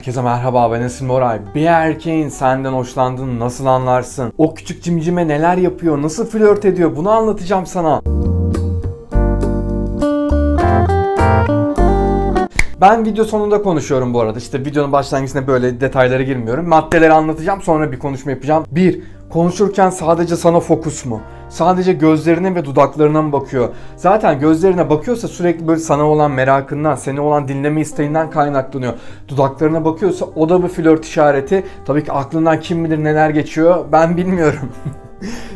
Herkese merhaba ben Esin Moray. Bir erkeğin senden hoşlandığını nasıl anlarsın? O küçük cimcime neler yapıyor? Nasıl flört ediyor? Bunu anlatacağım sana. Ben video sonunda konuşuyorum bu arada. İşte videonun başlangıcında böyle detaylara girmiyorum. Maddeleri anlatacağım sonra bir konuşma yapacağım. 1. Konuşurken sadece sana fokus mu? Sadece gözlerine ve dudaklarına mı bakıyor? Zaten gözlerine bakıyorsa sürekli böyle sana olan merakından, seni olan dinleme isteğinden kaynaklanıyor. Dudaklarına bakıyorsa o da bir flört işareti. Tabii ki aklından kim bilir neler geçiyor ben bilmiyorum.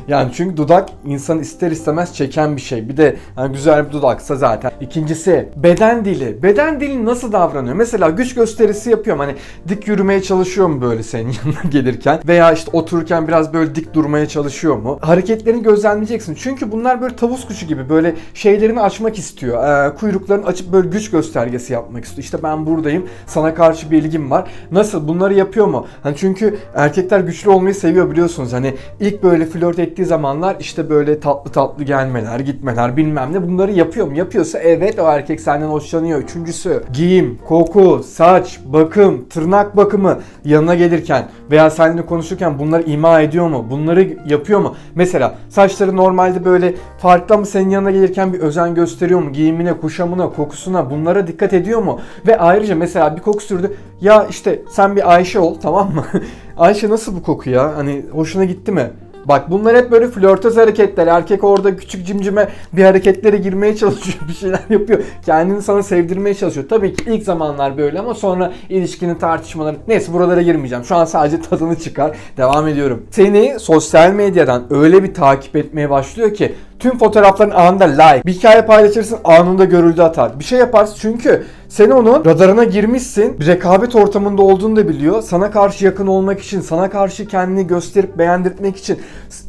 Yani çünkü dudak insan ister istemez çeken bir şey. Bir de yani güzel bir dudaksa zaten. İkincisi beden dili. Beden dili nasıl davranıyor? Mesela güç gösterisi yapıyorum. Hani dik yürümeye çalışıyor mu böyle senin yanına gelirken? Veya işte otururken biraz böyle dik durmaya çalışıyor mu? Hareketlerini gözlemleyeceksin. Çünkü bunlar böyle tavus kuşu gibi böyle şeylerini açmak istiyor. Ee, kuyruklarını açıp böyle güç göstergesi yapmak istiyor. İşte ben buradayım. Sana karşı bir ilgim var. Nasıl? Bunları yapıyor mu? Hani çünkü erkekler güçlü olmayı seviyor biliyorsunuz. Hani ilk böyle flört ettiği zamanlar işte böyle tatlı tatlı gelmeler, gitmeler bilmem ne bunları yapıyor mu? Yapıyorsa evet o erkek senden hoşlanıyor. Üçüncüsü giyim, koku, saç, bakım, tırnak bakımı yanına gelirken veya seninle konuşurken bunları ima ediyor mu? Bunları yapıyor mu? Mesela saçları normalde böyle farklı mı senin yanına gelirken bir özen gösteriyor mu? Giyimine, kuşamına, kokusuna bunlara dikkat ediyor mu? Ve ayrıca mesela bir koku sürdü. Ya işte sen bir Ayşe ol tamam mı? Ayşe nasıl bu koku ya? Hani hoşuna gitti mi? Bak bunlar hep böyle flörtöz hareketler. Erkek orada küçük cimcime bir hareketlere girmeye çalışıyor. Bir şeyler yapıyor. Kendini sana sevdirmeye çalışıyor. Tabii ki ilk zamanlar böyle ama sonra ilişkinin tartışmaları. Neyse buralara girmeyeceğim. Şu an sadece tadını çıkar. Devam ediyorum. Seni sosyal medyadan öyle bir takip etmeye başlıyor ki Tüm fotoğrafların anında like. Bir hikaye paylaşırsın anında görüldü atar. Bir şey yaparsın çünkü sen onun radarına girmişsin. Bir rekabet ortamında olduğunu da biliyor. Sana karşı yakın olmak için, sana karşı kendini gösterip beğendirtmek için,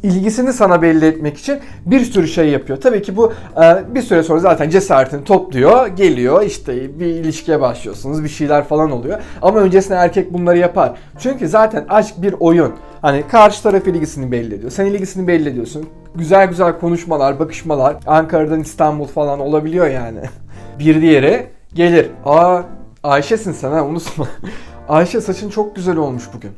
ilgisini sana belli etmek için bir sürü şey yapıyor. Tabii ki bu e, bir süre sonra zaten cesaretini topluyor, geliyor işte bir ilişkiye başlıyorsunuz, bir şeyler falan oluyor. Ama öncesinde erkek bunları yapar. Çünkü zaten aşk bir oyun. Hani karşı taraf ilgisini belli ediyor. Sen ilgisini belli ediyorsun. Güzel güzel konuşmalar, bakışmalar. Ankara'dan İstanbul falan olabiliyor yani. Bir diğeri gelir. Aa Ayşe'sin sen ha unutma. Ayşe saçın çok güzel olmuş bugün.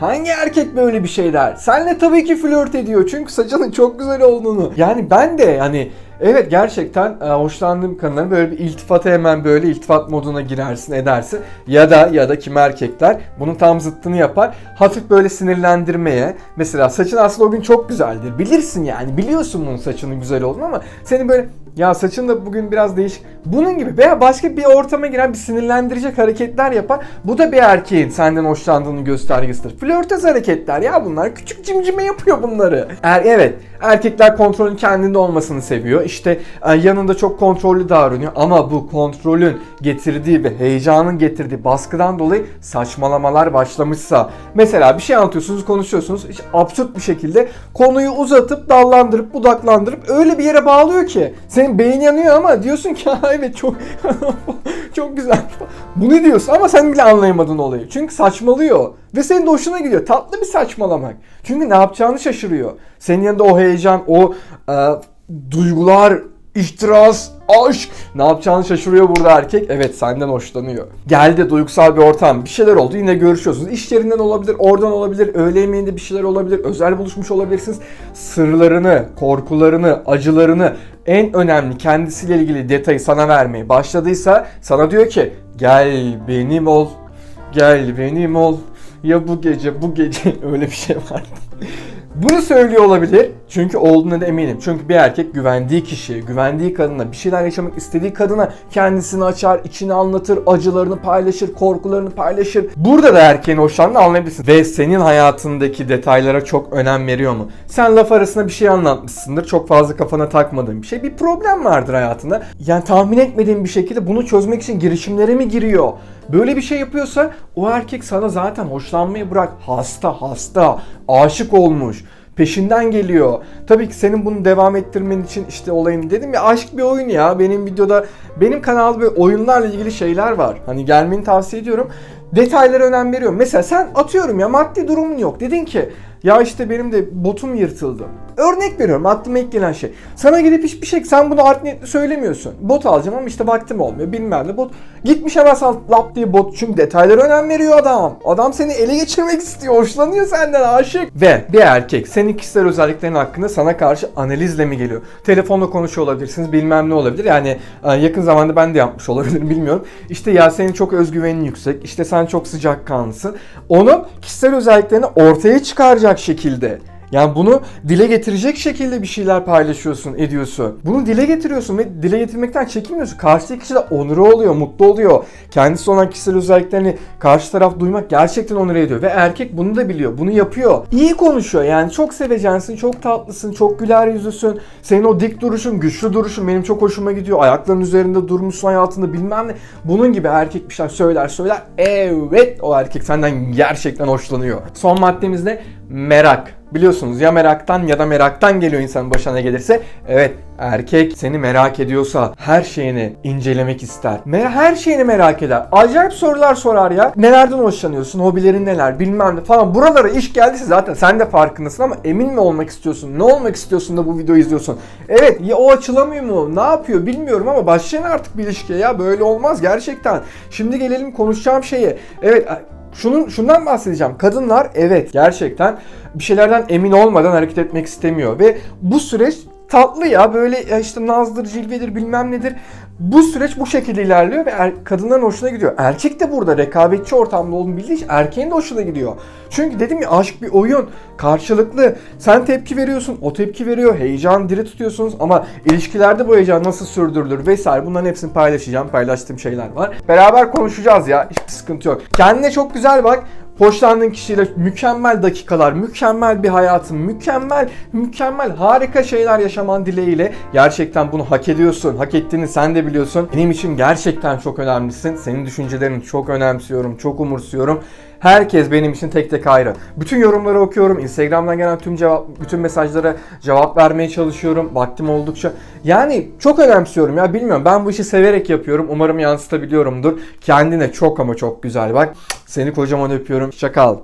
Hangi erkek böyle bir şey der? Senle tabii ki flört ediyor çünkü saçının çok güzel olduğunu. Yani ben de hani evet gerçekten e, hoşlandığım kadınların böyle bir iltifata hemen böyle iltifat moduna girersin edersin. Ya da ya da kim erkekler bunun tam zıttını yapar. Hafif böyle sinirlendirmeye. Mesela saçın aslında o gün çok güzeldir. Bilirsin yani biliyorsun bunun saçının güzel olduğunu ama seni böyle ya saçın da bugün biraz değişik. Bunun gibi veya başka bir ortama giren bir sinirlendirecek hareketler yapar. Bu da bir erkeğin senden hoşlandığını göstergesidir. Flörtöz hareketler ya bunlar. Küçük cimcime yapıyor bunları. Er, evet erkekler kontrolün kendinde olmasını seviyor. E, yanında çok kontrollü davranıyor. Ama bu kontrolün getirdiği ve heyecanın getirdiği baskıdan dolayı saçmalamalar başlamışsa. Mesela bir şey anlatıyorsunuz konuşuyorsunuz. İşte absürt bir şekilde konuyu uzatıp dallandırıp budaklandırıp öyle bir yere bağlıyor ki. Senin beyin yanıyor ama diyorsun ki "Ha, evet çok çok güzel. Bu ne diyorsun ama sen bile anlayamadın olayı. Çünkü saçmalıyor. Ve senin de hoşuna gidiyor. Tatlı bir saçmalamak. Çünkü ne yapacağını şaşırıyor. Senin yanında o heyecan, o e, duygular, ihtiras, aşk ne yapacağını şaşırıyor burada erkek. Evet senden hoşlanıyor. Geldi duygusal bir ortam. Bir şeyler oldu. Yine görüşüyorsunuz. İş yerinden olabilir, oradan olabilir. Öğle yemeğinde bir şeyler olabilir. Özel buluşmuş olabilirsiniz. Sırlarını, korkularını, acılarını en önemli kendisiyle ilgili detayı sana vermeye başladıysa sana diyor ki gel benim ol. Gel benim ol. Ya bu gece bu gece öyle bir şey vardı. Bunu söylüyor olabilir. Çünkü olduğuna da eminim. Çünkü bir erkek güvendiği kişiye, güvendiği kadına, bir şeyler yaşamak istediği kadına kendisini açar, içini anlatır, acılarını paylaşır, korkularını paylaşır. Burada da erkeğin hoşlandığını anlayabilirsin. Ve senin hayatındaki detaylara çok önem veriyor mu? Sen laf arasında bir şey anlatmışsındır. Çok fazla kafana takmadığın bir şey. Bir problem vardır hayatında. Yani tahmin etmediğin bir şekilde bunu çözmek için girişimlere mi giriyor? Böyle bir şey yapıyorsa o erkek sana zaten hoşlanmayı bırak. Hasta hasta, aşık olmuş peşinden geliyor. Tabii ki senin bunu devam ettirmen için işte olayın dedim ya aşk bir oyun ya. Benim videoda benim kanalda böyle oyunlarla ilgili şeyler var. Hani gelmeni tavsiye ediyorum. Detaylara önem veriyorum. Mesela sen atıyorum ya maddi durumun yok. Dedin ki Ya işte benim de botum yırtıldı. Örnek veriyorum aklıma ilk gelen şey. Sana gidip hiçbir şey sen bunu art niyetli söylemiyorsun. Bot alacağım ama işte vaktim olmuyor bilmem ne bot. Gitmiş hemen sana lap diye bot çünkü detaylara önem veriyor adam. Adam seni ele geçirmek istiyor hoşlanıyor senden aşık. Ve bir erkek senin kişisel özelliklerin hakkında sana karşı analizle mi geliyor? Telefonla konuşuyor olabilirsiniz bilmem ne olabilir. Yani e, yakın zamanda ben de yapmış olabilirim bilmiyorum. İşte ya senin çok özgüvenin yüksek. işte sen çok sıcakkanlısın. Onun kişisel özelliklerini ortaya çıkaracak şekilde yani bunu dile getirecek şekilde bir şeyler paylaşıyorsun, ediyorsun. Bunu dile getiriyorsun ve dile getirmekten çekinmiyorsun. Karşıdaki kişi de onuru oluyor, mutlu oluyor. Kendisi olan kişisel özelliklerini karşı taraf duymak gerçekten onur ediyor. Ve erkek bunu da biliyor, bunu yapıyor. İyi konuşuyor yani çok sevecensin, çok tatlısın, çok güler yüzlüsün. Senin o dik duruşun, güçlü duruşun benim çok hoşuma gidiyor. Ayakların üzerinde durmuşsun hayatında bilmem ne. Bunun gibi erkek bir şey söyler söyler. Evet o erkek senden gerçekten hoşlanıyor. Son maddemiz ne? Merak. Biliyorsunuz ya meraktan ya da meraktan geliyor insanın başına gelirse. Evet erkek seni merak ediyorsa her şeyini incelemek ister. Me- her şeyini merak eder. Acayip sorular sorar ya. Nelerden hoşlanıyorsun? Hobilerin neler? Bilmem ne falan. Buralara iş geldiyse zaten sen de farkındasın ama emin mi olmak istiyorsun? Ne olmak istiyorsun da bu videoyu izliyorsun? Evet ya o açılamıyor mu? Ne yapıyor bilmiyorum ama başlayın artık bir ilişkiye ya. Böyle olmaz gerçekten. Şimdi gelelim konuşacağım şeye. Evet şunun şundan bahsedeceğim. Kadınlar evet gerçekten bir şeylerden emin olmadan hareket etmek istemiyor ve bu süreç tatlı ya böyle işte nazdır, cilvedir bilmem nedir. Bu süreç bu şekilde ilerliyor ve er, kadınların hoşuna gidiyor. Erkek de burada rekabetçi ortamda olduğunu bildiği için erkeğin de hoşuna gidiyor. Çünkü dedim ya aşk bir oyun. Karşılıklı. Sen tepki veriyorsun, o tepki veriyor. Heyecan diri tutuyorsunuz ama ilişkilerde bu heyecan nasıl sürdürülür vesaire bunların hepsini paylaşacağım. Paylaştığım şeyler var. Beraber konuşacağız ya. Hiçbir sıkıntı yok. Kendine çok güzel bak. Hoşlandığın kişiyle mükemmel dakikalar, mükemmel bir hayatın, mükemmel, mükemmel, harika şeyler yaşaman dileğiyle gerçekten bunu hak ediyorsun. Hak ettiğini sen de biliyorsun. Benim için gerçekten çok önemlisin. Senin düşüncelerini çok önemsiyorum, çok umursuyorum. Herkes benim için tek tek ayrı. Bütün yorumları okuyorum. Instagram'dan gelen tüm cevap, bütün mesajlara cevap vermeye çalışıyorum. Vaktim oldukça. Yani çok önemsiyorum ya bilmiyorum. Ben bu işi severek yapıyorum. Umarım yansıtabiliyorumdur. Kendine çok ama çok güzel bak. Seni kocaman öpüyorum. Şakal.